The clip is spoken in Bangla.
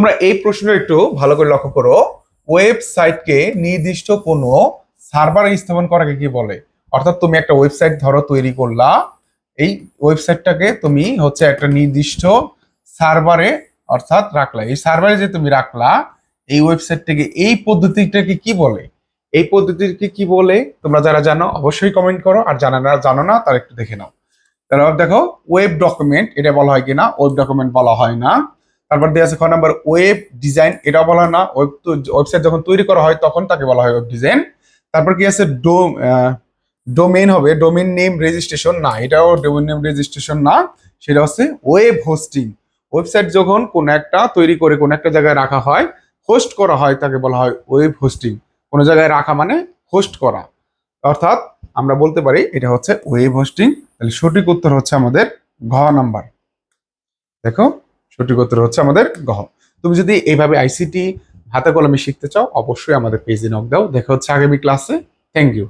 তোমরা এই প্রশ্ন একটু ভালো করে লক্ষ্য করো। ওয়েবসাইটকে নির্দিষ্ট কোনো সার্ভারে স্থাপন করাকে কি বলে? অর্থাৎ তুমি একটা ওয়েবসাইট ধরো, তৈরি করলা। এই ওয়েবসাইটটাকে তুমি হচ্ছে একটা নির্দিষ্ট সার্ভারে অর্থাৎ রাখলা। এই সার্ভারে যে তুমি রাখলা, এই ওয়েবসাইটটাকে এই পদ্ধতিটাকে কি বলে? এই পদ্ধতিকে কি বলে? তোমরা যারা জানো, অবশ্যই কমেন্ট করো। আর জানা না জানো না, তারা একটু দেখে নাও। তারপর দেখো ওয়েব ডকুমেন্ট এটা বলা হয় কিনা? ওয়েব ডকুমেন্ট বলা হয় না। তারপর দেওয়া আছে খ নাম্বার ওয়েব ডিজাইন এটা বলা না। ওয়েব ওয়েবসাইট যখন তৈরি করা হয়, তখন তাকে বলা হয় ওয়েব ডিজাইন তারপর কি আছে? ডো ডোমেন হবে। ডোমেন নেম রেজিস্ট্রেশন না। এটাও ডোমেন নেম রেজিস্ট্রেশন না। সেটা হচ্ছে ওয়েব হোস্টিং ওয়েবসাইট যখন কোনো একটা তৈরি করে, কোনো একটা জায়গায় রাখা হয় হোস্ট করা হয়, তাকে বলা হয় ওয়েব হোস্টিং কোনো জায়গায় রাখা মানে হোস্ট করা। অর্থাৎ আমরা বলতে পারি, এটা হচ্ছে ওয়েব হোস্টিং তাহলে সঠিক উত্তর হচ্ছে আমাদের ঘ নাম্বার। দেখো সঠিক উত্তর হচ্ছে আমাদের গহ তুমি যদি এইভাবে আইসিটি হাতে কলমে শিখতে চাও, অবশ্যই আমাদের পেজে নক দাও। দেখা হচ্ছে আগামী ক্লাসে থ্যাংক ইউ